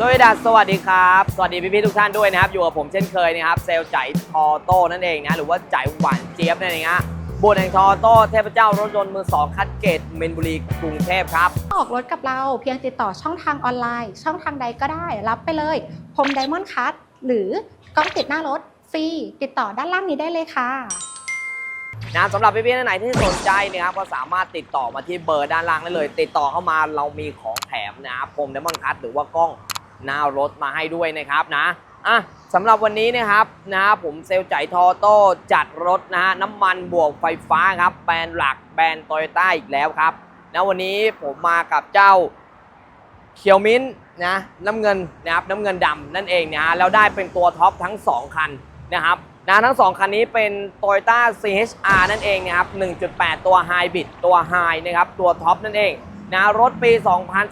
สวัสดีครับสวัสดีครับ สวัสดีพี่ๆทุกท่านด้วยนะครับ อยู่กับผมเช่นเคยนะครับเซลล์ใจทอโต้นั่นเองนะ หรือว่าใจหวานเจี๊ยบนั่นเองฮะบุญแห่งทอโต้เทพเจ้ารถยนต์มือสองคัดเกตเมนบุรีกรุงเทพครับออกรถกับเราเพียงติดต่อช่องทางออนไลน์ ช่องทางใดก็ได้ รับไปเลยพรมไดมอนด์คัตหรือกล้องติดหน้ารถฟรีติดต่อด้านล่างนี้ได้เลยค่ะนะสำหรับพี่ๆท่านไหนที่สนใจนะครับก็สามารถติดต่อมาที่เบอร์ด้านล่างได้เลย ติดต่อเข้ามาเรามีของแถมนะครับผมเดมอนคัตหรือว่ากล้อง หน้ารถมาให้ด้วยนะครับนะอะสำหรับวันนี้นะครับนะผมเซลลใจทอโต้จัดรถนะฮะน้ำมันบวกไฟฟ้าครับแบรนด์หลักแบรนด์โตโยต้าอีกแล้วครับนะวันนี้ผมมากับเจ้าเขียวมิ้นนะน้ำเงินนะครับน้ำเงินดำนั่นเองนะฮะแล้วได้เป็นตัวท็อปทั้ง 2 คันนะครับนะทั้ง 2 คันนี้เป็น Toyota CHR นั่นเองนะครับ 1.8 ตัว Hybrid ตัว High นะครับ ตัวท็อปนั่นเอง นะรถปี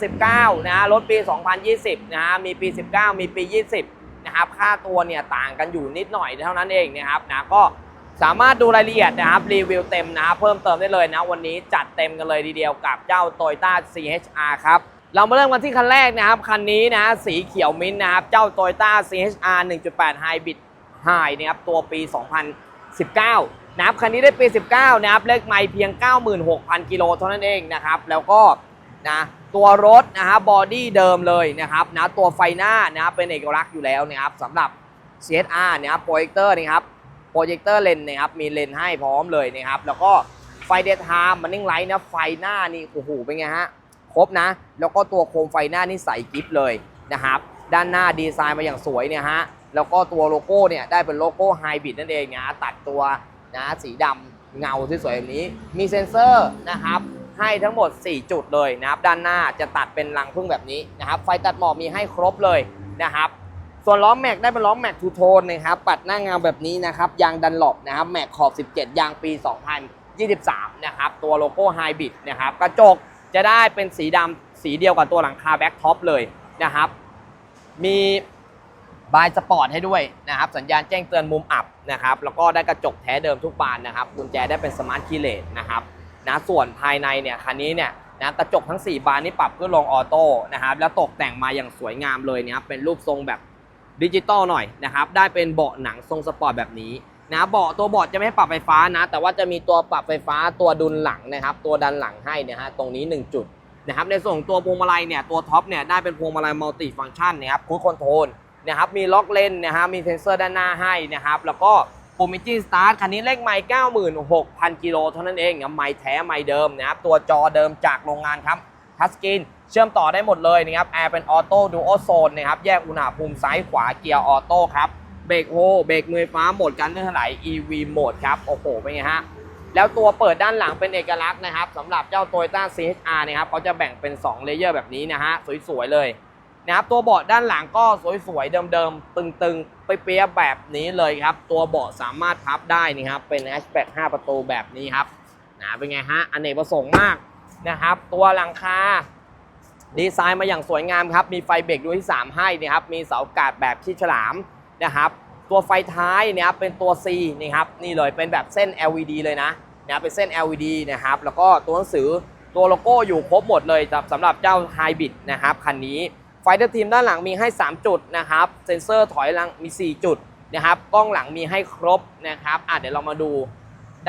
2019 นะรถปี 2020 นะมีปี 19 มีปี 20 นะครับค่าตัวเนี่ยต่างกันอยู่นิดหน่อยเท่านั้นเองนะครับนะก็สามารถดูรายละเอียดนะครับรีวิวเต็มนะครับเพิ่มเติมได้เลยนะ วันนี้จัดเต็มกันเลยทีเดียวกับเจ้า Toyota CHR ครับเรามาเริ่มกันที่คันแรกนะครับ คันนี้นะสีเขียวมิ้นท์นะครับ เจ้า Toyota CHR 1.8 Hybrid High นะครับตัวปี 2019 นะครับคันนี้ได้ปี 19 นะครับเลขไมล์เพียง 96,000 กิโลเท่านั้นเองนะครับ แล้วก็ นะตัวรถนะครับบอดี้เดิมเลยนะครับนะตัวไฟหน้านะครับเป็นเอกลักษณ์อยู่แล้วนะครับสำหรับ CHR นะครับโปรเจคเตอร์นะครับโปรเจคเตอร์เลนนะครับมีเลนให้พร้อมเลยนะครับแล้วก็ไฟเดทามมันนิ่งไลท์นะไฟหน้านี่โอ้โหเป็นไงฮะครบนะ แล้วก็ตัวโคมไฟหน้านี่ใสกิฟเลยนะครับด้านหน้าดีไซน์มาอย่างสวยเนี่ยฮะแล้วก็ตัวโลโก้เนี่ยได้เป็นโลโก้ไฮบริดนั่นเองนะตัดตัวนะสีดำเงาที่สวยแบบนี้ มีเซ็นเซอร์นะครับ ให้ทั้งหมด 4 จุดเลยนะครับ ด้านหน้าจะตัดเป็นรังพึ่งแบบนี้นะครับ ไฟตัดหมอกมีให้ครบเลยนะครับ ส่วนล้อแม็กได้เป็นล้อแม็กทูโทนนะครับ ปัดหน้าเงาแบบนี้นะครับ ยางดันหลบนะครับ แม็กขอบ 17 ยางปี 2023 นะครับ ตัวโลโก้ไฮบริดนะครับ กระจกจะได้เป็นสีดำสีเดียวกับตัวหลังคาแบ็คท็อปเลยนะครับ มีบายสปอร์ตให้ด้วยนะครับ สัญญาณแจ้งเตือนมุมอับนะครับ แล้วก็ได้กระจกแท้เดิมทุกบานนะครับกุญแจได้เป็นสมาร์ทคีย์เลสนะครับ นะส่วนภายในเนี่ยคันนี้เนี่ยนะกระจกทั้ง 4 บานนี่ปรับขึ้นลงออโต้นะครับแล้วตกแต่งมาอย่างสวยงามเลยนะครับเป็นรูปทรงแบบดิจิตอลหน่อยนะครับได้เป็นเบาะหนังทรงสปอร์ตแบบนี้นะเบาะตัวเบาะจะไม่ปรับไฟฟ้านะ แต่ว่าจะมีตัวปรับไฟฟ้าตัวดุลหลังนะครับ ตัวดันหลังให้นะฮะตรงนี้ 1 จุดนะครับในส่วนตัวพวงมาลัยเนี่ยตัวท็อปเนี่ยได้เป็นพวงมาลัยมัลติฟังก์ชันนะครับคูดคอนโทรลนะครับมีล็อกเลนนะฮะมีเซนเซอร์ด้านหน้าให้นะครับแล้วก็ ปุ่มมิจิสตาร์ทคันนี้เลขไมล์96,000 กิโลเท่านั้นเองนะไมล์แท้ไมล์เดิมนะครับ ตัวจอเดิมจากโรงงานครับทัชสกรีนเชื่อมต่อได้หมดเลยนะครับ แอร์เป็นออโต้ดูโอโซนนะครับ แยกอุณหภูมิซ้ายขวาเกียร์ออโต้ครับ เบรกโฮ เบรกมือไฟฟ้าโหมดการเคลื่อนไหว EV โหมดครับ โอ้โห เป็นไงฮะ แล้วตัวเปิดด้านหลังเป็นเอกลักษณ์นะครับสำหรับเจ้า Toyota CHR นะครับเขาจะแบ่งเป็น 2 เลเยอร์แบบนี้นะฮะ สวยๆเลย นะครับตัวเบาะด้านหลังก็สวยๆเดิมๆตึงๆไปเปียแบบนี้เลยครับ ตัวเบาะสามารถพับได้นี่ครับเป็นแฮชแบ็ก5ประตูแบบนี้ครับนะเป็นไงฮะอเนกประสงค์มากนะครับ ตัวหลังคาดีไซน์มาอย่างสวยงามครับ มีไฟเบรกดวงที่ 3 ให้นะครับ มีเสากาดแบบขี้ฉลามนะครับ ตัวไฟท้ายเนะครับเป็นตัว C นี่ครับ นี่เลยเป็นแบบเส้น LED เลยนะนะเป็นเส้น LED นะครับ แล้วก็ตัวหนังสือตัวโลโก้อยู่ครบหมดเลยสำหรับเจ้า Hybrid นะครับคันนี้ ไฟเดอร์ทีมด้านหลังมีให้ 3 จุดนะครับ เซ็นเซอร์ถอยหลังมี 4 จุดนะครับ กล้องหลังมีให้ครบนะครับอะเดี๋ยวเรามาดู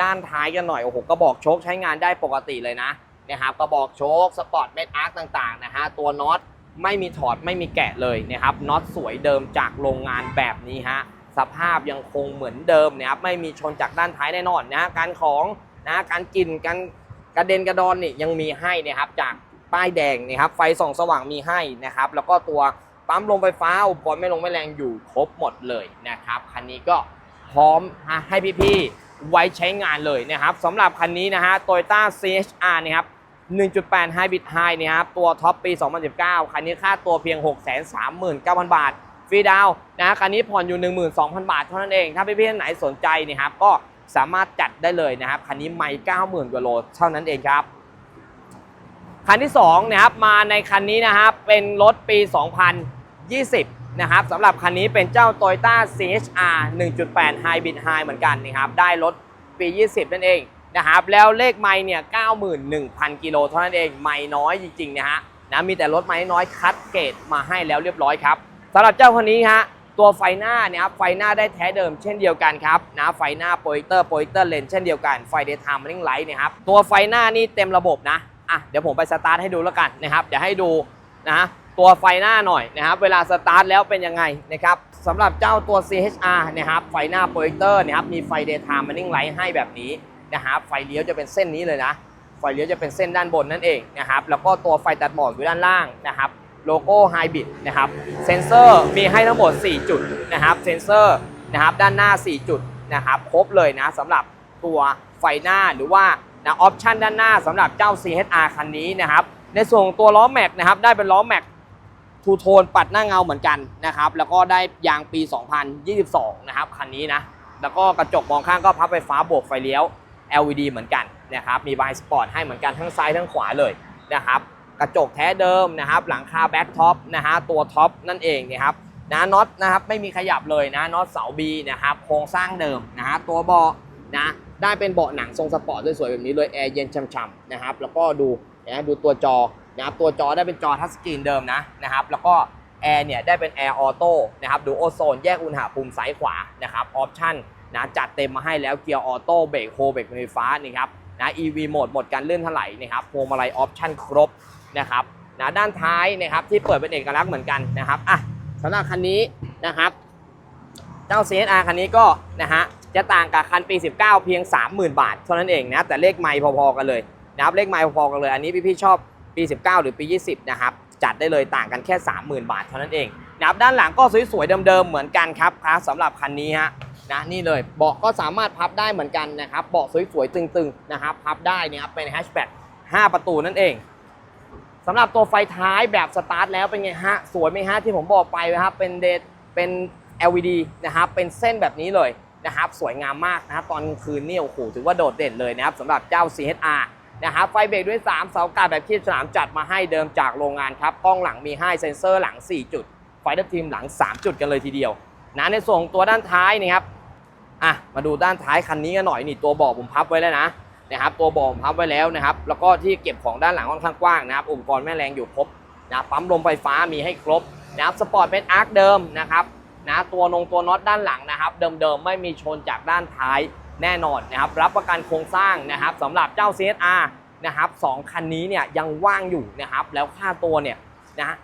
ด้านท้ายกันหน่อย โอ้โห กระบอกโชคใช้งานได้ปกติเลยนะนะครับ กระบอกโชคสปอร์ตเมทอาร์คต่างๆนะฮะ ตัวน็อตไม่มีถอดไม่มีแกะเลยนะครับ น็อตสวยเดิมจากโรงงานแบบนี้ฮะ สภาพยังคงเหมือนเดิมนะครับ ไม่มีชนจากด้านท้ายแน่นอนนะ การของนะ การกิน การกระเด็นกระดอนนี่ยังมีให้นะครับจาก ป้ายแดงนะครับ ไฟส่องสว่างมีให้นะครับ แล้วก็ตัวปั๊มลมไฟฟ้าอุปกรณ์ไม่ลงไม่แรงอยู่ครบหมดเลยนะครับ คันนี้ก็พร้อมให้พี่ๆไว้ใช้งานเลยนะครับสำหรับคันนี้นะฮะ Toyota CHR นะครับ1.8 Hybrid High เนี่ยครับตัวท็อปปี 2019 คันนี้ค่าตัวเพียง 639,000 บาท ฟรีดาวน์นะฮะคันนี้ผ่อนอยู่ 12,000 บาทเท่านั้นเอง ถ้าพี่ๆท่านไหนสนใจเนี่ยครับก็สามารถจัดได้เลยนะครับ คันนี้ไม่ 90,000 กว่าโลเท่านั้นเองครับ คันที่2นะครับมาในคันนี้นะครับเป็นรถปี 2020 นะครับสำหรับคันนี้เป็นเจ้า Toyota CHR 1.8 Hybrid High เหมือนกันนะครับได้รถปี 20 นั่นเองนะครับแล้วเลขไมล์เนี่ย 91,000 กิโลเท่านั้นเองไมล์น้อยจริงๆนะฮะนะมีแต่รถไม้น้อยคัดเกรดมาให้แล้วเรียบร้อยครับสำหรับเจ้าคันนี้ฮะตัวไฟหน้าเนี่ยครับไฟหน้าได้แท้เดิมเช่นเดียวกันครับนะไฟหน้าโปรเจคเตอร์โปรเจคเตอร์เลนเช่นเดียวกันไฟเดย์ไทม์ลิงไลท์เนี่ยครับตัวไฟหน้านี่เต็มระบบนะ อะเดี๋ยวผมไปสตาร์ทให้ดูแล้วกันนะครับเดี๋ยวให้ดูนะตัวไฟหน้าหน่อยนะครับเวลาสตาร์ทแล้วเป็นยังไงนะครับสำหรับเจ้าตัว CHR นะครับไฟหน้าโปรเจคเตอร์นะครับมีไฟเดย์ไทม์ลิงไลท์ให้แบบนี้นะครับไฟเลี้ยวจะเป็นเส้นนี้เลยนะไฟเลี้ยวจะเป็นเส้นด้านบนนั่นเองนะครับแล้วก็ตัวไฟตัดหมอกอยู่ด้านล่างนะครับโลโก้ไฮบริดนะครับเซนเซอร์มีให้ทั้งหมด 4 จุดนะครับเซนเซอร์นะครับด้านหน้า 4 จุดนะครับครบเลยนะสำหรับตัวไฟหน้าหรือว่า นะออปชันด้านหน้าสำหรับเจ้า CHR คันนี้นะครับ ในส่วนของตัวล้อแม็กนะครับได้เป็นล้อแม็กทูโทนปัดหน้าเงาเหมือนกันนะครับแล้วก็ได้ยางปี 2022 นะครับคันนี้นะแล้วก็กระจกมองข้างก็พับไฟฟ้าบวกไฟเลี้ยว LED เหมือนกันนะครับมีบายสปอร์ตให้เหมือนกันทั้งซ้ายทั้งขวาเลยนะครับกระจกแท้เดิมนะครับหลังคาแบ็กท็อปนะฮะตัวท็อปนั่นเองนะครับนะน็อตนะครับไม่มีขยับเลยนะน็อตเสาบีนะครับโครงสร้างเดิมนะฮะตัวเบาะนะ ได้เป็นเบาะหนังทรงสปอร์ตสวยๆแบบนี้เลยแอร์เย็นช่ำๆนะครับแล้วก็ดูนะดูตัวจอนะครับตัวจอได้เป็นจอทัชสกรีนเดิมนะนะครับแล้วก็แอร์เนี่ยได้เป็นแอร์ออโต้นะครับดูโอโซนแยกอุณหภูมิซ้ายขวานะครับออปชั่นนะจัดเต็มมาให้แล้วเกียร์ออโต้เบรกโฮเบรกไฟฟ้านี่ครับนะ EV โหมดหมดการเลื่อนถลายนะครับพวงมาลัยออปชั่นครบนะครับนะด้านท้ายนะครับที่เปิดเป็นเอกลักษณ์เหมือนกันนะครับอะสำหรับคันนี้นะครับเจ้า CSR คันนี้ก็นะฮะ จะต่างกับคันปี 19 เพียง 30,000 บาท เท่านั้นเองนะแต่เลขไม่พอๆกันเลยนะครับเลขไม่พอๆกันเลย อันนี้พี่ๆชอบปี 19 หรือปี 20 นะครับจัดได้เลยต่างกันแค่ 30,000 บาทเท่านั้นเองนะครับด้านหลังก็สวยๆเดิมๆเหมือนกันครับครับสำหรับคันนี้ฮะนะนี่เลยเบาะก็สามารถพับได้เหมือนกันนะครับเบาะสวยๆตึงๆนะครับพับได้นี่ยครับเป็นแฮชแบ็ก5ประตูนั่นเองสำหรับตัวไฟท้ายแบบสตาร์ทแล้วเป็นไงฮะสวยไหมฮะที่ผมบอกไปนะครับเป็นเดเป็น LED นะครับเป็นเส้นแบบนี้เลย นะครับ สวยงามมากนะครับตอนกลางคืนเนี่ยโอ้โหถือว่าโดดเด่นเลยนะครับสำหรับเจ้า CHR นะครับไฟเบรกด้วย 3 เสากาแบบที่สนามจัดมาให้เดิมจากโรงงานครับกล้องหลังมีให้เซ็นเซอร์หลัง 4 จุด ไฟดับทีมหลัง 3 จุดกันเลยทีเดียวนะในส่วนของตัวด้านท้ายนี่ครับอะมาดูด้านท้ายคันนี้กันหน่อยนี่ตัวเบาะผมพับไว้แล้วนะนะครับตัวเบาะผมพับไว้แล้วนะครับ แล้วก็ที่เก็บของด้านหลังค่อนข้างกว้างนะครับ อุปกรณ์แม่แรงอยู่ครบนะปั๊มลมไฟฟ้ามีให้ครบนะครับสปอร์ตเป็นอาร์คเดิมนะครับ นะตัวนงตัวน็อตด้านหลังนะครับ เดิมๆไม่มีชนจากด้านท้ายแน่นอนนะครับ รับประกันโครงสร้างนะครับสำหรับเจ้า CSR นะครับสองคันนี้เนี่ยยังว่างอยู่นะครับ แล้วค่าตัวเนี่ยนะ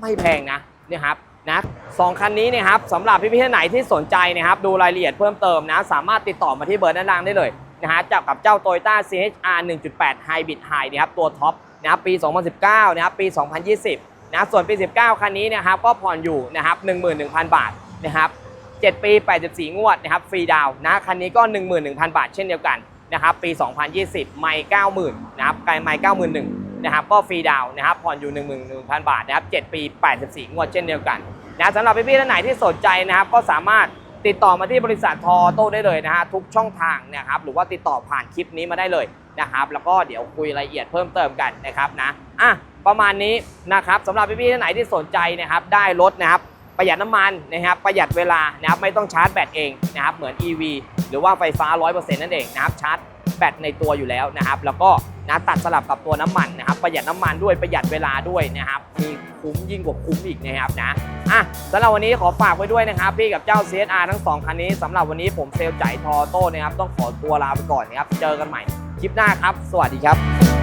ไม่แพงนะนะครับนะสองคันนี้นะครับสำหรับพี่ๆท่านไหนที่สนใจนะครับ ดูรายละเอียดเพิ่มเติมนะ สามารถติดต่อมาที่เบอร์ด้านล่างได้เลยนะฮะจับกับเจ้า Toyota CHR 1.8 Hybrid High นะครับตัวท็อปนะครับปี 2019 นะครับปี 2020 นะส่วนปี 19 คันนี้นะครับก็ผ่อนอยู่นะครับ11,000 บาทนะครับ7 ปี 84 งวดนะครับฟรีดาวนะคันนี้ก็ 11,000 บาทเช่นเดียวกันนะครับปี 2020 ไม่90,000นะครับไกลไม่91,000นะครับก็ฟรีดาวน์นะครับผ่อนอยู่ 11,000 บาทนะครับ7ปี 84 งวดเช่นเดียวกันนะสำหรับพี่ๆท่านไหนที่สนใจนะครับก็สามารถติดต่อมาที่บริษัททอโต้ได้เลยนะฮะทุกช่องทางนะครับหรือว่าติดต่อผ่านคลิปนี้มาได้เลยนะครับแล้วก็เดี๋ยวคุยรายละเอียดเพิ่มเติมกันนะครับนะอะ ประมาณนี้นะครับสำหรับพี่ๆท่านไหนที่สนใจนะครับได้รถนะครับประหยัดน้ำมันนะครับประหยัดเวลานะครับไม่ต้องชาร์จแบตเองนะครับเหมือน EV หรือว่าไฟฟ้า 100%นั่นเองนะครับชาร์จแบตในตัวอยู่แล้วนะครับแล้วก็นะตัดสลับกับตัวน้ำมันนะครับประหยัดน้ำมันด้วยประหยัดเวลาด้วยนะครับมีคุ้มยิ่งกว่าคุ้มอีกนะครับนะอะสำหรับวันนี้ขอฝากไว้ด้วยนะครับ พี่กับเจ้า CSR ทั้งสองคันนี้สำหรับวันนี้ผมเซลลจ่ายทอโต้นะครับต้องขอตัวลาไปก่อนนะครับเจอกันใหม่คลิปหน้าครับ สวัสดีครับ